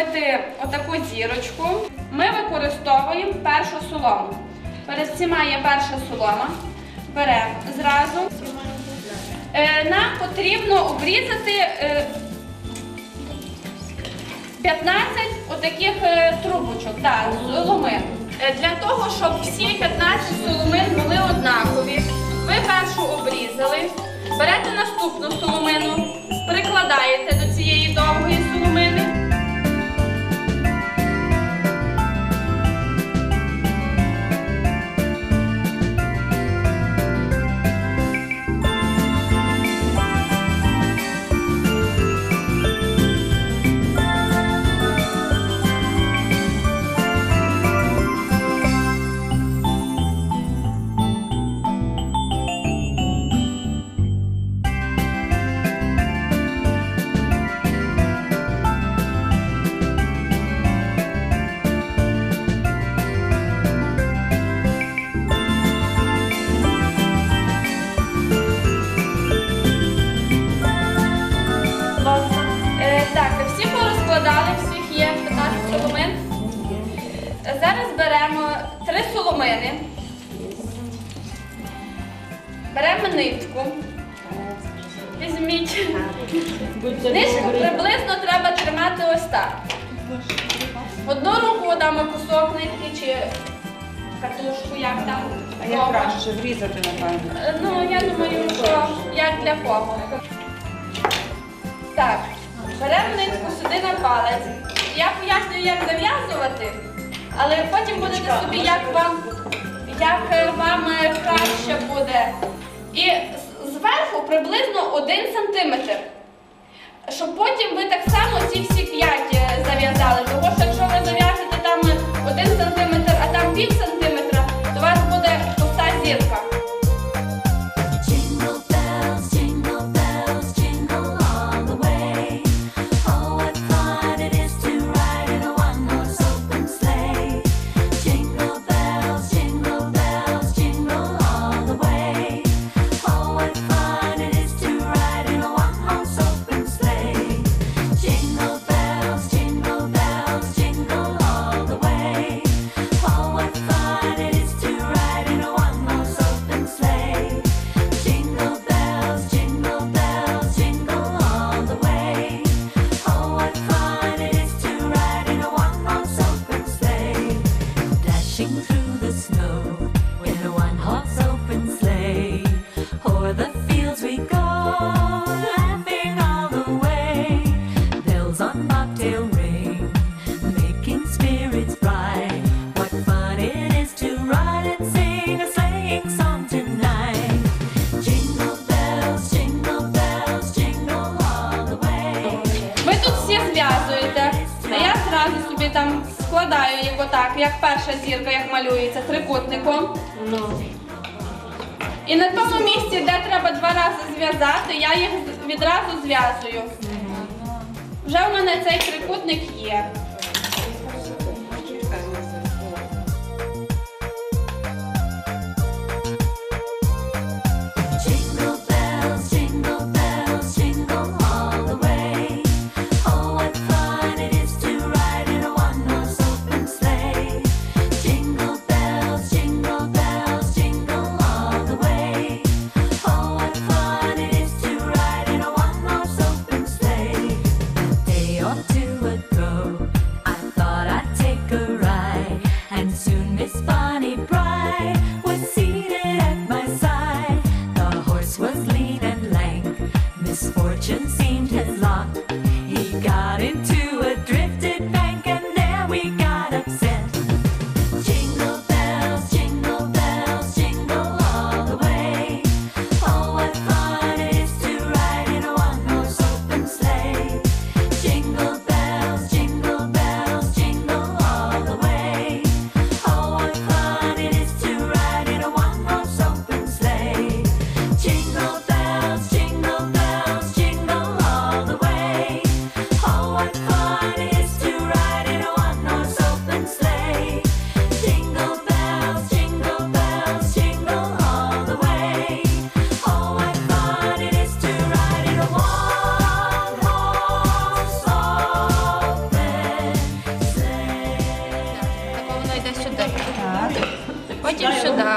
зробити отаку зірочку, ми використовуємо першу солому. Перед всіма є перша солома. Беремо зразу. Е, Нам потрібно обрізати е, 15 отаких е, трубочок, так, соломин. Е, Для того, щоб всі 15 соломин були однакові, ви першу обрізали, берете наступну соломину, прикладаєте до цієї довгої три соломини. Беремо нитку. Візьміть. Нитку приблизно треба тримати ось так. Одну руку дамо кусок нитки чи катушку, як там. А як краще врізати, напевно? Ну, я думаю, що як для кого. Так, беремо нитку сюди на палець. Я пояснюю, як зав'язувати, але потім будете собі, як вам, як е, вам е, краще буде. І зверху приблизно 1 сантиметр. Щоб потім ви так само ці всі п'ять там складаю їх отак, як перша зірка, як малюється, трикутником. І на тому місці, де треба два рази зв'язати, я їх відразу зв'язую. Вже в мене цей трикутник є.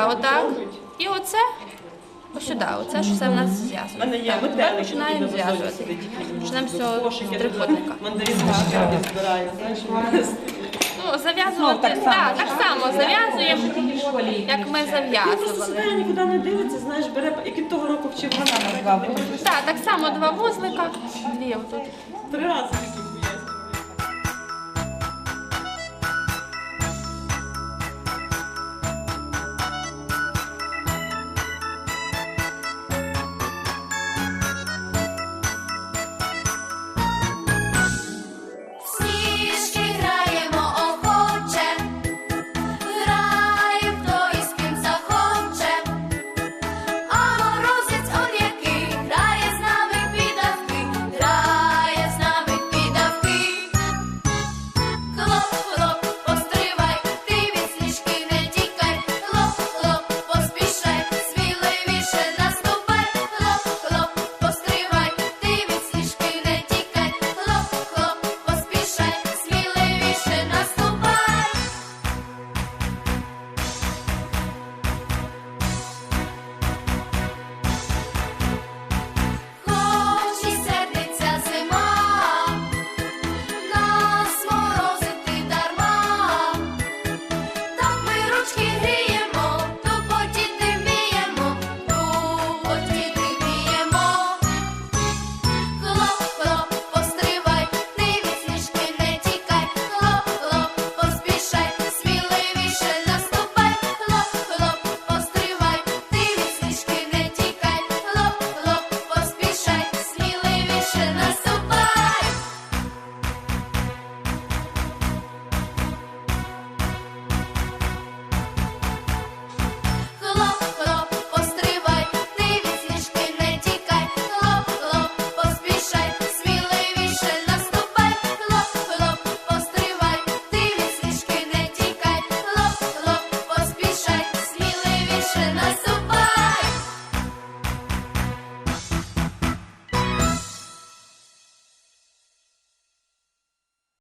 Отак. І оце ось сюди. Оце ж все в нас мене тепер починаємо на зв'язувати. Почнемо з цього трикутника. Ну, зав'язувати, так, так само зав'язуємо, як ми Він просто зав'язували. сідає, нікуди не дивиться, знаєш, бере, як він того року вчив. Вона назвала. Так, так само два вузлика, дві отут. Три рази.